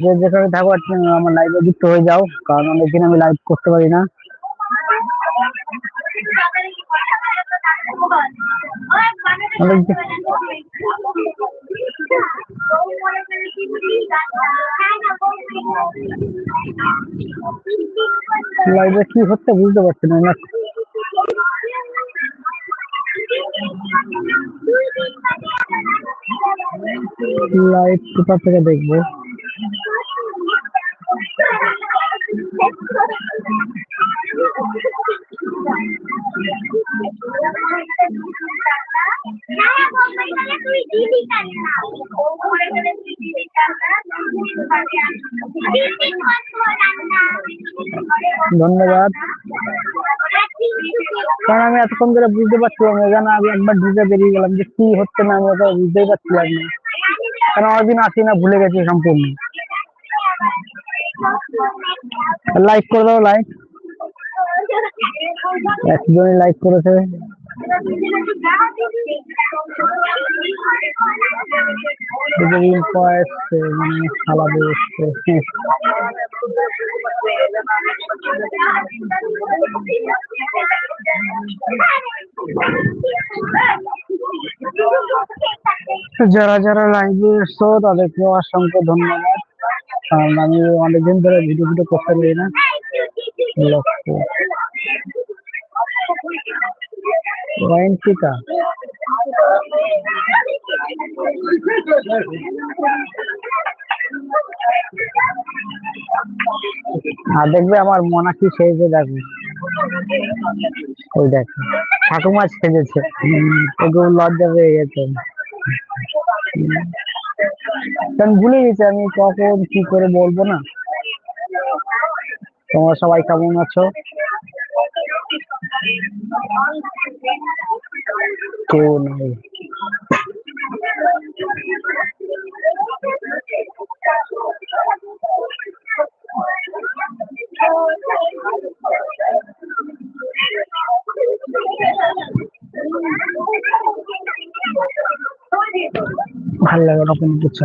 যে যেখানে থাকো আমার লাইভে যুক্ত হয়ে যাও, কারণ অনেকদিন আমি লাইভ করতে পারি না। লাইভে কি হচ্ছে বুঝতে পারছি না না। লাইভ কোথা থেকে দেখব? ধন্যবাদ। কারণ আমি এতক্ষণ ধরে বুঝতে পারছিলাম না, যেন আমি একবার ঢুকে বেরিয়ে গেলাম যে কি হচ্ছে না আমি বুঝতেই পারছিলাম না। কারণ অনেকদিন আসি না, ভুলে গেছি সম্পূর্ণ। লাইক করে দাও লাইক একজনই লাইক করেছে। মানে যারা যারা লাইভে এসছো তাদেরকে অসংখ্য ধন্যবাদ। কারণ আমি অনেকদিন ধরে ভিডিও ভিডিও করতে পারি না। লক্ষ্য ওয়াইনটিকা আর দেখবে আমার মনাকি সেজে দেখো। ওই দেখো। ঠাকুমা সেজেছে। ওকে লজ্জা পেয়ে গেছে। কারণ ভুলে গেছি আমি কখন কি করে বলব না? তোমরা সবাই কেমন আছো? কেউ নেই। ভালো লাগে না কোনো কিছু।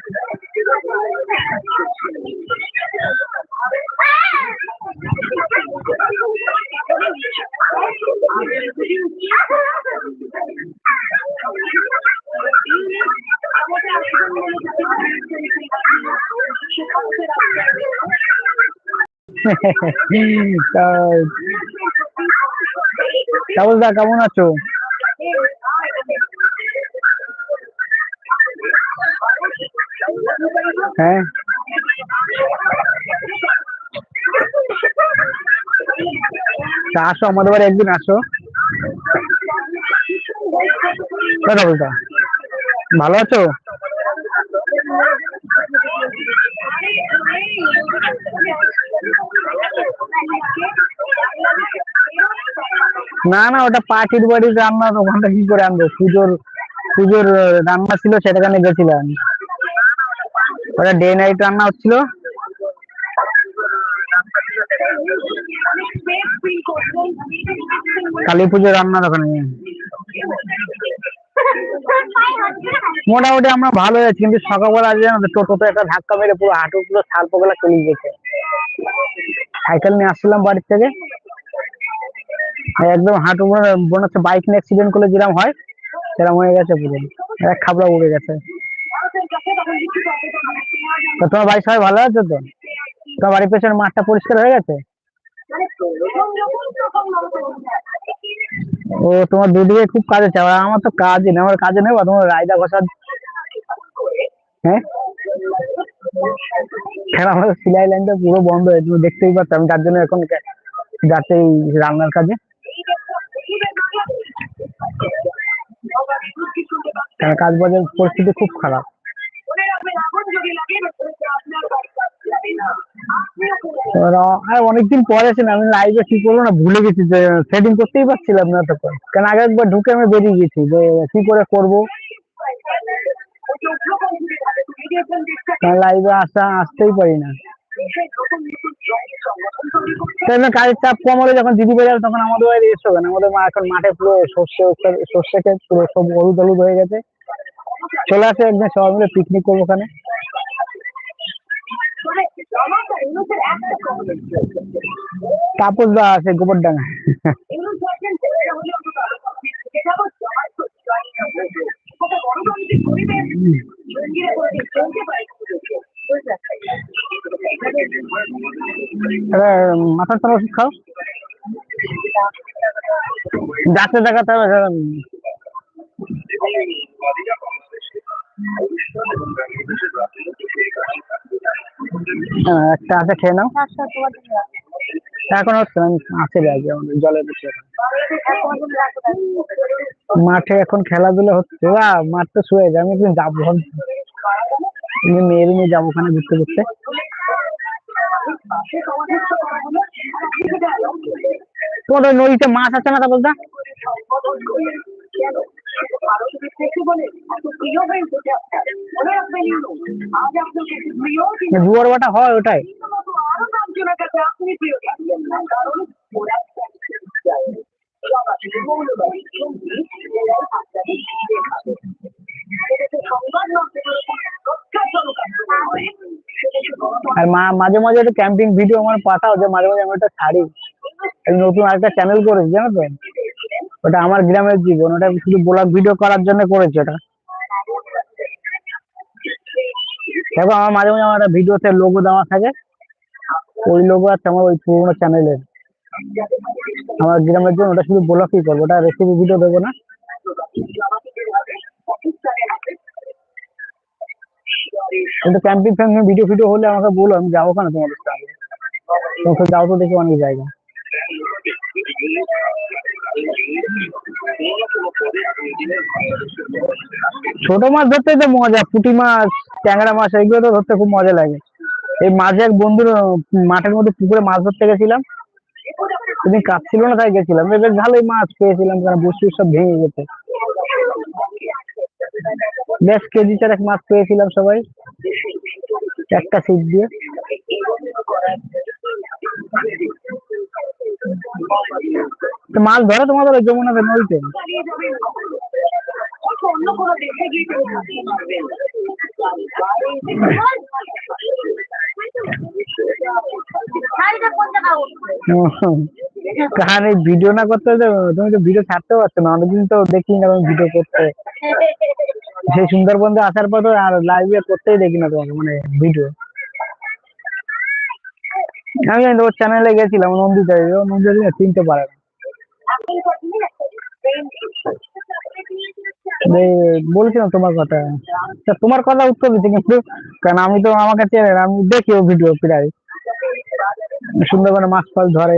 দা কেমন আছো? হ্যাঁ? আসো আমাদের বাড়ি একদিন আসো। কথা বলতা ভালো আছো? না না, ওটা পাখির বাড়ির রান্না ওখানটা কি করে আনব? পুজোর পুজোর রান্না ছিল সেটাখানে গেছিলাম ওটা ডে নাইট রান্না হচ্ছিল। কালী পুজোর রান্নার ওখানে মোটামুটি আমরা ভালো আছি কিন্তু সকালবেলা আজ জানো টোটোতে একটা ধাক্কা মেরে পুরো হাঁটু পুরো ছাল পোকলা চলে গেছে সাইকেল নিয়ে আসছিলাম বাড়ির থেকে। একদম হাঁটু মনে হচ্ছে বাইক নিয়ে অ্যাক্সিডেন্ট করলে যেরকম হয় সেরকম হয়ে গেছে পুরো। এক খাবলা উড়ে গেছে। তো তোমার বাড়ির সবাই ভালো আছে তো? তোমার বাড়ির পেছনে মাঠটা পরিষ্কার হয়ে গেছে? ও, তোমার দুদিকে খুব কাজে চাও আমার তো কাজই নেই, আমার কাজে নেই, তোমার রায়দা ঘষা হ্যাঁ? কেন সিলাই লাইনটা পুরো বন্ধ হয়ে তুমি দেখতেই আমি তার জন্য এখন যাচ্ছি রান্নার কাজে। কারণ কাজ বাজের পরিস্থিতি খুব খারাপ। অনেকদিন পরে ছিল আমি লাইভে কি করব না, ভুলে গেছি যে সেটিং করতেই পারছিলাম না তখন কারণ আগে একবার ঢুকে আমি বেরিয়ে গেছি যে কি করে করব। লাইভে আসা আসতেই পারি না। কাজের চাপ কম হলে যখন দিদি বেরোবে তখন আমাদের বাড়ি এসো কেন আমাদের মা এখন মাঠে পুরো সর্ষে সর্ষে ক্ষেত পুরো সব হলুদ হলুদ হয়ে গেছে। চলে আসে একদিন সবাই মিলে পিকনিক করব ওখানে। তাপস দা আছে গোবরডাঙ্গা। এবার মাথার তার ওষুধ খাও। ডাক্তার দেখাতে হবে হ্যাঁ, একটা আছে খেয়ে নাও। এখন হচ্ছে আছে ব্যাগে আমাদের জলের মাঠে এখন খেলাধুলা হচ্ছে। মাঠ তো শুয়ে আমি একদিন যাব ভাবছি মেয়ের নিয়ে যাব ওখানে ঘুরতে ঘুরতে। ওই নদীতে মাছ আছে না তা বলতা? জুয়ার হয় ওটাই। আর মা, মাঝে মাঝে একটা ক্যাম্পিং ভিডিও আমার পাঠাও যে মাঝে মাঝে আমি ওটা ছাড়ি। নতুন আরেকটা চ্যানেল করেছি, জানো তো? ওটা আমার গ্রামের জীবন, ওটা শুধু ব্লগ ভিডিও করার জন্য করেছি ওটা। দেখো, আমার মাঝে মাঝে আমার একটা ভিডিওতে লোগো দেওয়া থাকে। ওই লোগো আছে আমার ওই পুরোনো চ্যানেলের আমার গ্রামের জন্য ওটা শুধু ব্লগই করব, ওটা রেসিপি ভিডিও দেবো না। কিন্তু ক্যাম্পিং ফ্যাম্পিং ভিডিও ভিডিও হলে আমাকে বলো, আমি যাব কেন তোমাদের সঙ্গে তোমাকে যাও তো দেখি অনেক জায়গা। ছোট মাছ ধরতে তো মজা, পুঁটি মাছ, ট্যাংরা মাছ, এগুলো তো ধরতে খুব মজা লাগে। এই মাঝে এক বন্ধুর মাঠের মধ্যে পুকুরে মাছ ধরতে গেছিলাম। সেদিন কাজ ছিল না, তাই গেছিলাম। বেশ ভালোই মাছ পেয়েছিলাম কারণ বসি সব ভেঙে গেছে। বেশ কেজি চারেক মাছ পেয়েছিলাম সবাই। একটা সিট দিয়ে। মাছ ধরে তোমাদের ওই যমুনাতে নদীতে। কারণ এই ভিডিও না করতে তুমি তো ভিডিও ছাড়তে পারছ না অনেকদিন তো দেখি না ভিডিও করতে। সেই সুন্দরবন আসার পর তো আর লাইভে করতেই দেখি না তোমাকে মানে ভিডিও আমি ওর চ্যানেলে গেছিলাম নন্দিতা নন্দিতা চিনতে পারে না। বলছিলাম তোমার কথা। তোমার কথা উত্তর দিচ্ছি কিন্তু, কারণ আমি তো আমাকে চেনে আমি দেখি ও ভিডিও প্রায়। সুন্দরবনে মাছ ফাছ ধরে।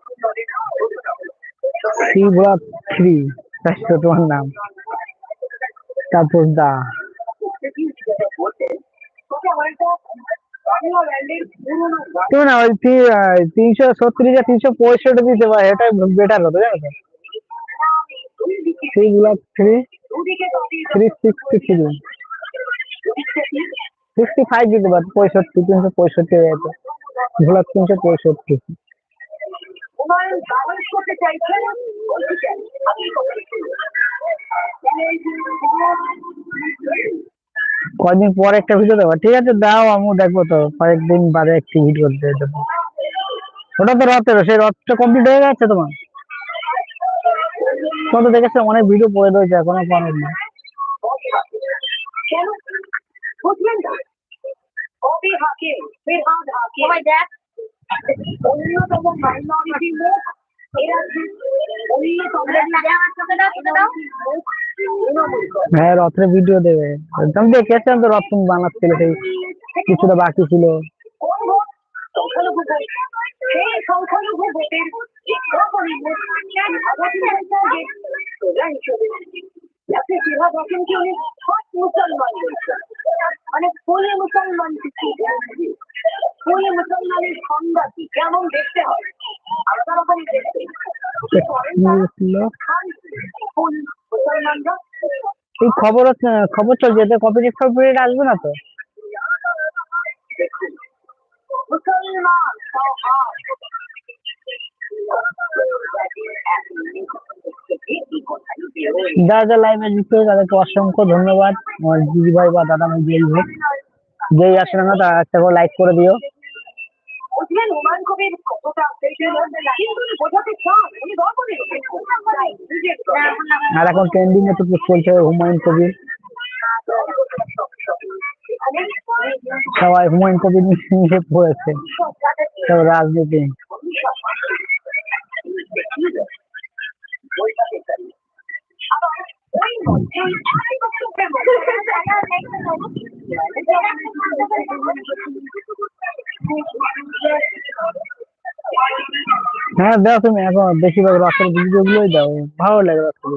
থ্রি ব্লক থ্রি তোমার নাম। তাপস দা। না, ওই তিনশো তিনশো পঁয়ষট্টি দিতে পারে better three three sixty three sixty five তিনশো পঁয়ষট্টি হয়ে যেত। ব্লক তিনশো পঁয়ষট্টি। কয়দিন পর একটা ভিডিও দেবো। ঠিক আছে দাও আমিও দেখব তো কয়েকদিন বাদে একটি ভিডিও দিয়ে দেবো। ওটা তো রথের সেই রথটা কমপ্লিট হয়ে গেছে তোমার? তোমার তো দেখেছ? অনেক ভিডিও পড়ে রয়েছে এখনও পারো না? থাকে সবাই দেখ। অন্যতম মাইনরিটি মুখ হ্যাঁ রথের ভিডিও দেবে। একদম দেখে এসছিলাম তো রথ বানাচ্ছিলে সেই কিছুটা বাকি ছিল? সংখ্যালঘু ভোটের হিসেবে যাতে বিভাগ আছেন কি উনি মুসলমান মানে ফুল মুসলমান ফুল মুসলমানের সংজ্ঞা কি? কেমন দেখতে হয় আলাদা রকম দেখতে। মুসলমানরা? এই খবর খবর চলছে। এতে কপিরাইট ফপিরাইট আসবে না তো? মুসলমান যারা যারা লাইভে যুক্ত হয়েছে তাদেরকে অসংখ্য ধন্যবাদ। আমার দিদি ভাই বা দাদা ভাই যেই হোক যেই আসে না তারা একটা করে লাইক করে দিও। আর এখন ট্রেন্ডিং এ তো চলছে হুমায়ুন কবির। সবাই হুমায়ুন কবির নিয়ে পড়েছে। সব রাজনীতি। হ্যাঁ দাও তুমি এখন বেশিরভাগ রথের ভিডিও গুলোই দাও ভালো লাগে ভিডিও।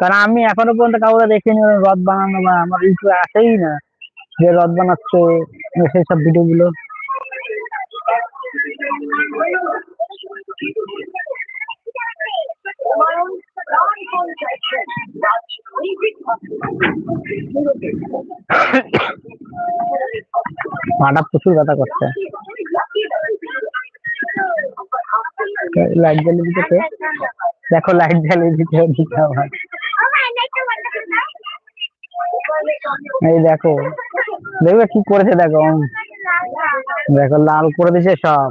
কারণ আমি এখনও পর্যন্ত কাউকে দেখিনি রথ বানানো বা আমার ইউটিউবে আসেই না, যে রথ বানাচ্ছে সেই সব ভিডিও মাটা প্রচুর ব্যথা করছে। লাইট জ্বালিয়ে দিতে দেখো লাইট জ্বালিয়ে দিতে দিতে আমার। এই দেখো। দেখবে কি করেছে দেখো? দেখো, লাল করে দিছে সব।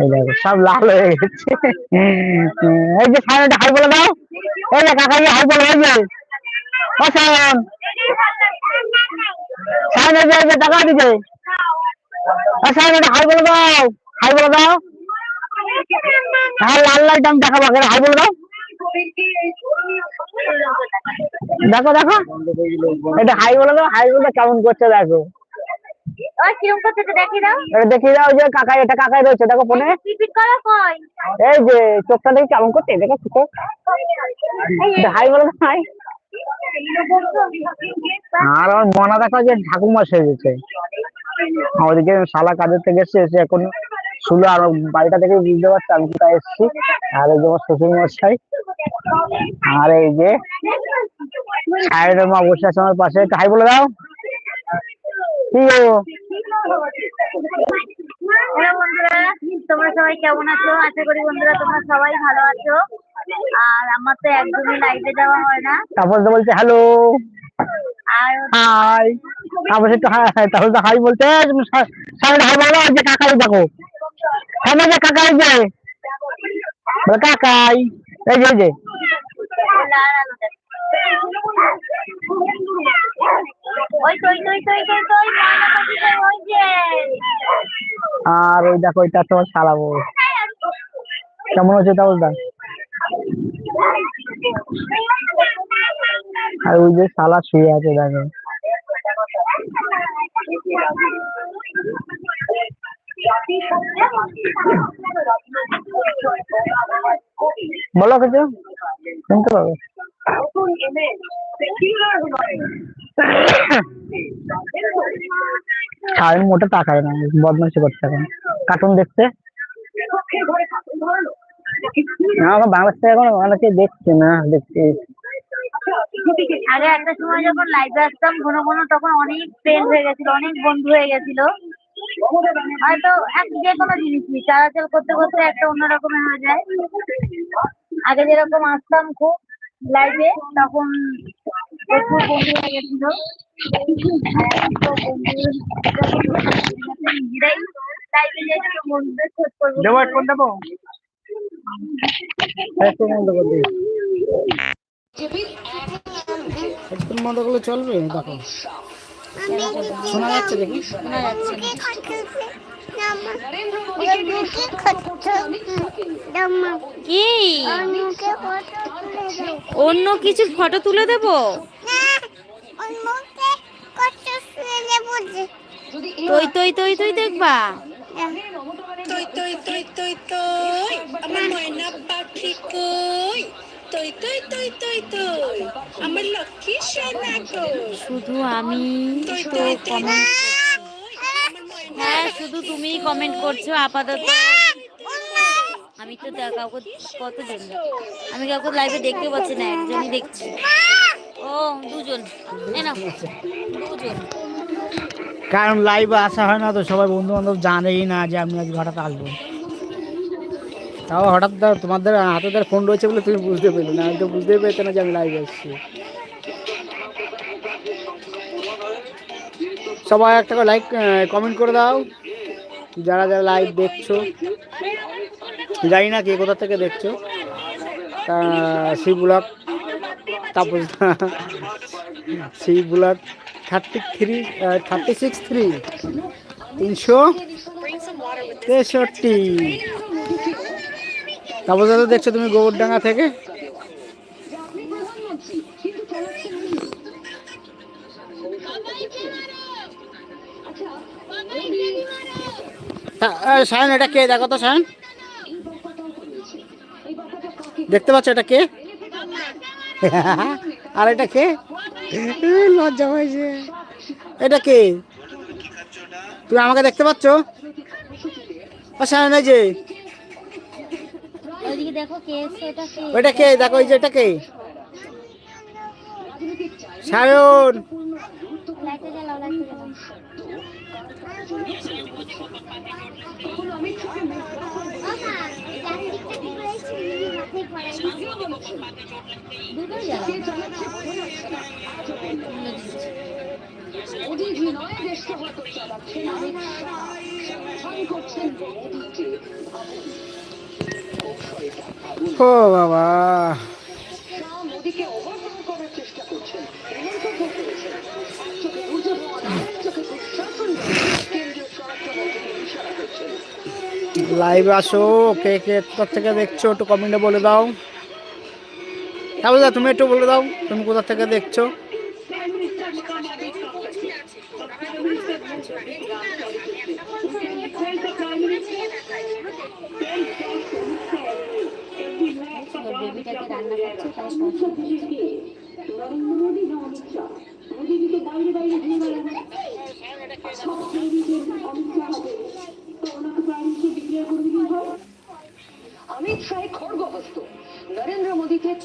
এই দেখো, সব লাল হয়ে গেছে। এই যে সামনে হাই বলে দাও। এই যে কাকা হাই বলে এই যে সায়ন। সামনে যে যে টাকা দিছে সায়ন হাই বলে দাও। হাই বলে দাও। হ্যাঁ লাল লাইট আমি দেখাবো হাই বলে দাও। দেখো দেখো। এটা হাই বলে দাও, হাই বলে কেমন করছে দেখো। ওই কিরম করতেছে দেখি দাও। এটা দেখিয়ে দাও যে কাকাই এটা কাকাই রয়েছে দেখো ফোনে। রিপিট করো কই এই যে চোখটা দেখি কেমন করছে দেখো চোখ হাই বলে হাই। আর আমার মনে দেখা যে ঠাকুমা সেজেছে। আমাদেরকে শালা কাজের থেকে এসে এসে এখন শুলো আর বাড়িটা থেকে বুঝতে পারছি আমি কোথায় এসেছি। আর এই যে আমার শ্বশুর মশাই আর এই যে সাইডের মা বসে আছে আমার পাশে। হাই বলে দাও। কি গো হ্যালো বন্ধুরা তোমরা সবাই কেমন আছো? আশা করি বন্ধুরা তোমরা সবাই ভালো আছো। আর আমার তো একদমই লাইভে যাওয়া হয় না। তারপর তো বলছে হ্যালো হাই একটু বলতে সাইডে হাই বলো আর যে কাকাই দেখো। সামনে যে কাকাই যে বলে কাকাই এই যে আর ওই দেখো ওইটা তোমার সারাবো কেমন হচ্ছে তা বলতাম আর ওই যে শালা শুয়ে আছে, দেখো। বলো কিছু? শুনতে পাবে? সারাদিন মোটে তাকায় না, বদমাইশি করছে এখন। কার্টুন দেখতে? না, আমার বাংলাদেশ এখন অনেকে দেখছে না দেখছি আগে একটা সময় যখন লাইভে আসতাম, ঘন ঘন তখন অনেক ফ্রেন্ড হয়ে গেছিল, অনেক বন্ধু হয়ে গেছিল। হয়তো এক যে কোনো জিনিসই, চলাচল করতে করতে একটা অন্য রকমের হয়ে যায়। আগে যেরকম আসতাম খুব লাইভে তখন প্রচুর বন্ধু হয়ে গেছিল আর এখন তো বন্ধু নিজেরাই লাইভে যেয়ে বন্ধুদের খোঁজ করব দেবো? ফোন দেবো হেডফোন বন্ধ করে দিই হেডফোন বন্ধ করলে চলবে? দেখো। শোনা যাচ্ছে দেখি শোনা যাচ্ছে কি? অন্য কিছু ফটো তুলে দেব? তই তই তই তই দেখবা তই তই তই তই তই আমার ময়না পাখি কই তই তই তই তই তই আমার লক্ষ্মী সোনা কই শুধু আমি তো কমেন্ট হ্যাঁ শুধু তুমিই কমেন্ট করছ আপাতত আমি তো কাউকে কত জন আমি কাউকে লাইভে দেখতে পাচ্ছি না একজনই দেখছি ও দুজন দুজন কারণ লাইভে আসা হয় না তো সবাই বন্ধু বান্ধব জানেই না যে আমি আজ হঠাৎ আসব। তাও হঠাৎ ধর তোমাদের হাতে ধর ফোন রয়েছে বলে তুমি বুঝতে পেলে না, আমি তো বুঝতেই পেরেছ না যে আমি লাইভে এসেছি সবাই একটা করে লাইক কমেন্ট করে দাও। যারা যারা লাইভ দেখছ, জানি না কে কোথা থেকে দেখছ। তা সেই ব্লগ তারপর সেই blog thirty three thirty six three তিনশো তেষট্টি। তারপর দাদা, দেখছ তুমি গোবরডাঙ্গা থেকে? সায়ন এটা কে? দেখো তো সায়ন দেখতে পাচ্ছ এটা কে? আর এটা কে? লজ্জা হয়েছে এটা কে? তুমি আমাকে দেখতে পাচ্ছ? সায়ন এই যে। দেখো কে দেখো এই যে এটা কে? সায়ন। ও বাবা। মোদীকে ওভারকাম করার চেষ্টা করছেন। লাইভ আসো, কে কে কোথা থেকে দেখছ একটু কমেন্টে বলে দাও। দাদা তুমি একটু বলে দাও, তুমি কোথা থেকে দেখছ? ওর বেবিটাকে রান্না করছে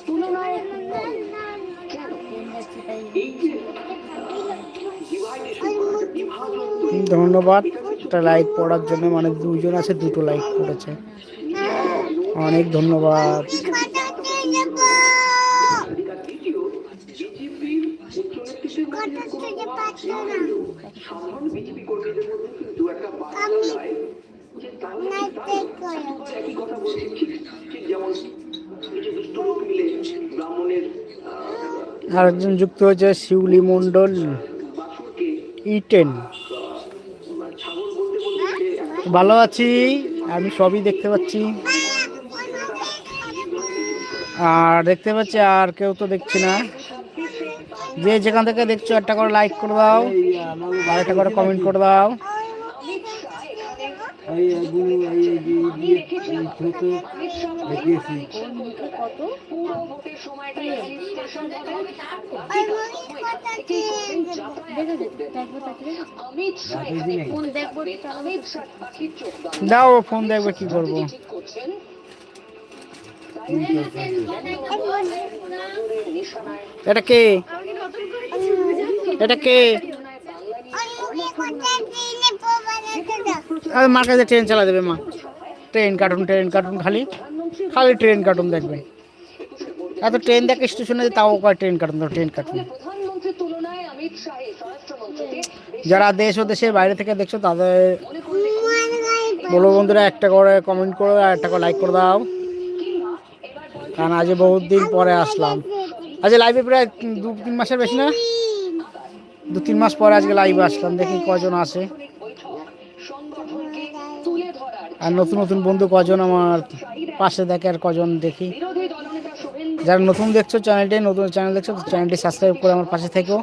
তুলনায় ধন্যবাদ। একটা লাইক পড়ার জন্য মানে দুজন আছে দুটো লাইক পড়েছে। অনেক ধন্যবাদ। আরেকজন যুক্ত হয়েছে শিউলি মণ্ডল, ইটেন। ভালো আছি, আমি সবই দেখতে পাচ্ছি। আর দেখতে পাচ্ছি, আর কেউ তো দেখছি না। যে যেখান থেকে দেখছ, একটা করে লাইক করে দাও, আর একটা করে কমেন্ট করে দাও। দাও ফোন দেখবে কি করব। ঠিক করছেন? এটা কে? এটা কে? মার কাছে ট্রেন চালা দেবে মা। ট্রেন কার্টুন ট্রেন কার্টুন খালি। খালি ট্রেন কার্টুন দেখবে। এত ট্রেন দেখে স্টেশনে তাও কয় ট্রেন কার্টুন ট্রেন কার্টুন যারা দেশ ও দেশের বাইরে থেকে দেখছ তাদের বলো বন্ধুরা, একটা করে কমেন্ট করো আর একটা করে লাইক করে দাও। কারণ আজ বহুত দিন পরে আসলাম। আজ লাইভে প্রায় দু তিন মাসের বেশি না? দু তিন মাস পরে আজকে লাইভে আসলাম। দেখি কজন আসে। আর নতুন নতুন বন্ধু কজন আমার পাশে দেখে আর কজন দেখি। যারা নতুন দেখছ চ্যানেলটি নতুন চ্যানেল দেখছ চ্যানেলটি সাবস্ক্রাইব করে আমার পাশে থেকেও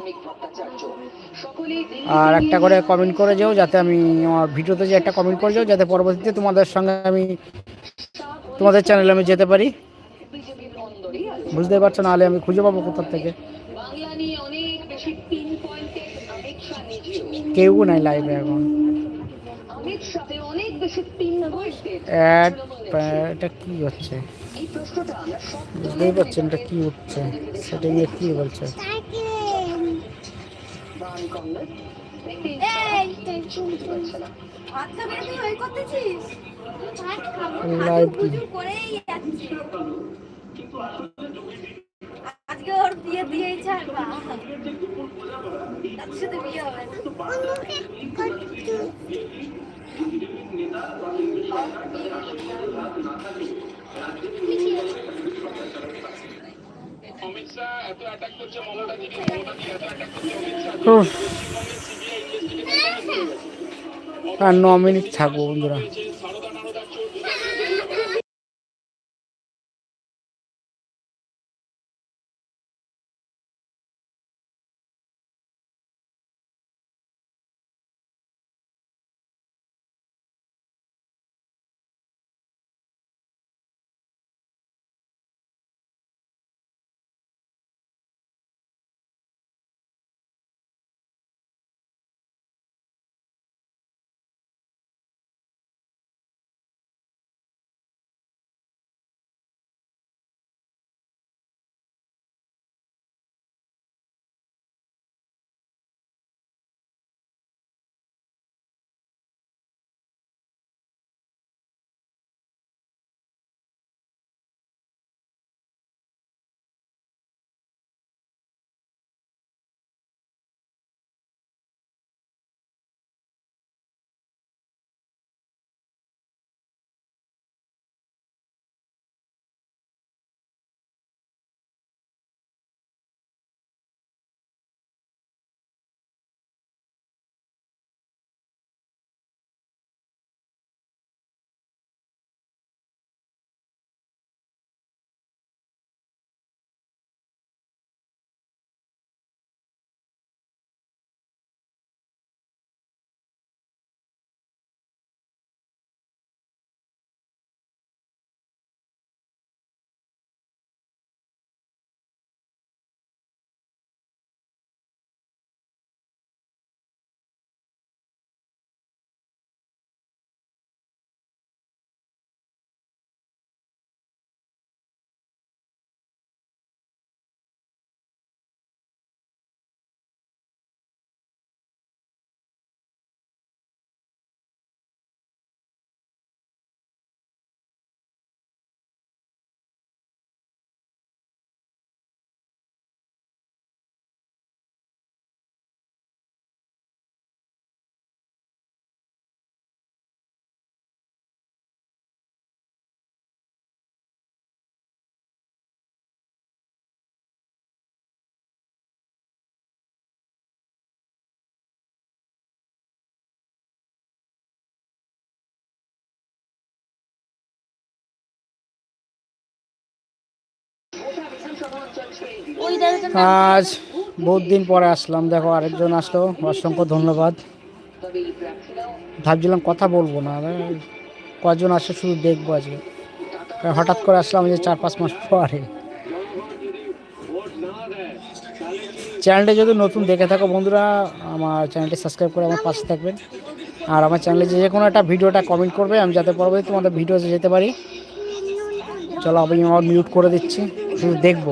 আর একটা করে কমেন্ট করে যাও, যাতে আমি আমার ভিডিওতে যে একটা কমেন্ট করে যাও, যাতে পরবর্তীতে তোমাদের সঙ্গে আমি, তোমাদের চ্যানেলে আমি যেতে পারি। বুঝতে পারছ, নাহলে আমি খুঁজে পাবো কোথার থেকে। কেউ নাই লাইভে এখন। অ্যাড এটা কি হচ্ছে? এই প্রশ্নটা আমরা সব বুঝতেই পারছেন এটা কি উঠছে সেটা নিয়ে কি বলছে? আচ্ছা লাইভ আজকে ওর বিয়ে দিয়েই ছাড়বা তার সাথে বিয়ে হবে না উফ। আর ন মিনিট থাকব বন্ধুরা। আজ বহুত দিন পরে আসলাম। দেখো, আরেকজন আসলো, অসংখ্য ধন্যবাদ। ভাবছিলাম কথা বলব না কজন আসে শুধু দেখব আজকে। হঠাৎ করে আসলাম যে চার পাঁচ মাস পরে। চ্যানেলটা যদি নতুন দেখে থাকো বন্ধুরা, আমার চ্যানেলটি সাবস্ক্রাইব করে আমার পাশে থাকবেন। আর আমার চ্যানেলে যে কোনো একটা ভিডিওটা কমেন্ট করবে, আমি যাতে পরবর্তী তোমাদের ভিডিওতে যেতে পারি। চলো, আমি আমার মিউট করে দিচ্ছি, শুধু দেখব।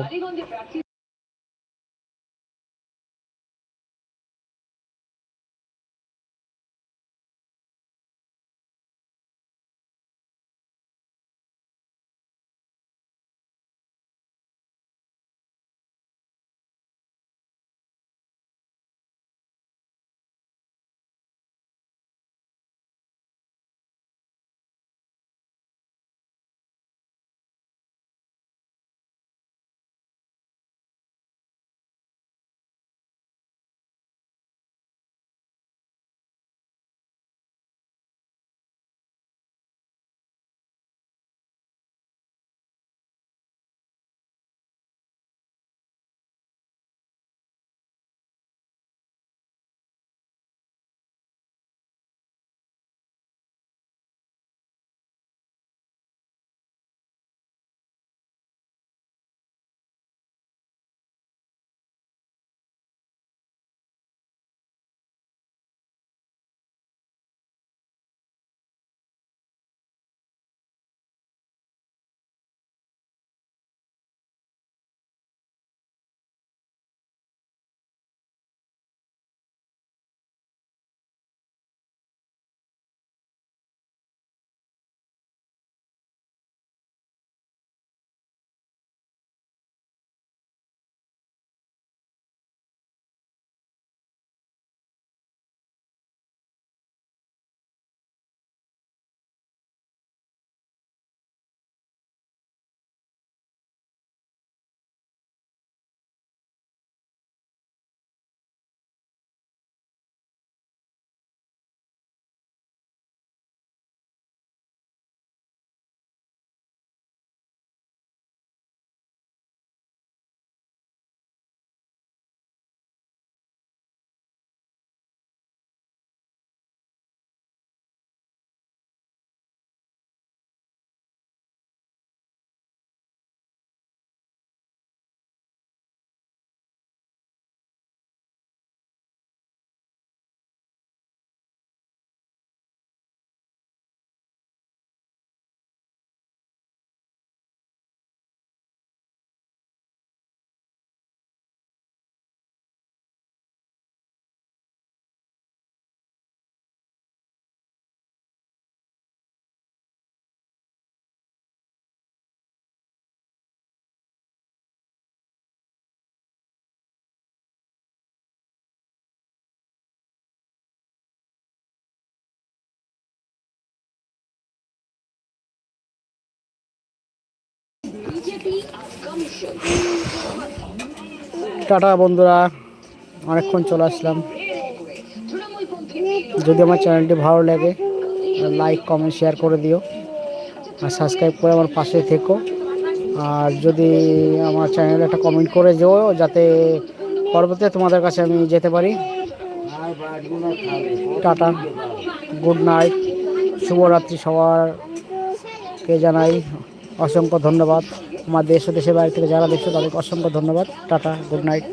টাটা বন্ধুরা, অনেকক্ষণ চলে আসলাম। যদি আমার চ্যানেলটি ভালো লাগে, লাইক, কমেন্ট, শেয়ার করে দিও। আর সাবস্ক্রাইব করে আমার পাশে থেকো। আর যদি আমার চ্যানেলে একটা কমেন্ট করে যেও, যাতে পরবর্তীতে তোমাদের কাছে আমি যেতে পারি। টাটা, গুড নাইট, শুভরাত্রি সবারকে জানাই, অসংখ্য ধন্যবাদ। আমার দেশ ও দেশের বাইরে থেকে যারা দেখছে তাদেরকে অসংখ্য ধন্যবাদ। Tata good night.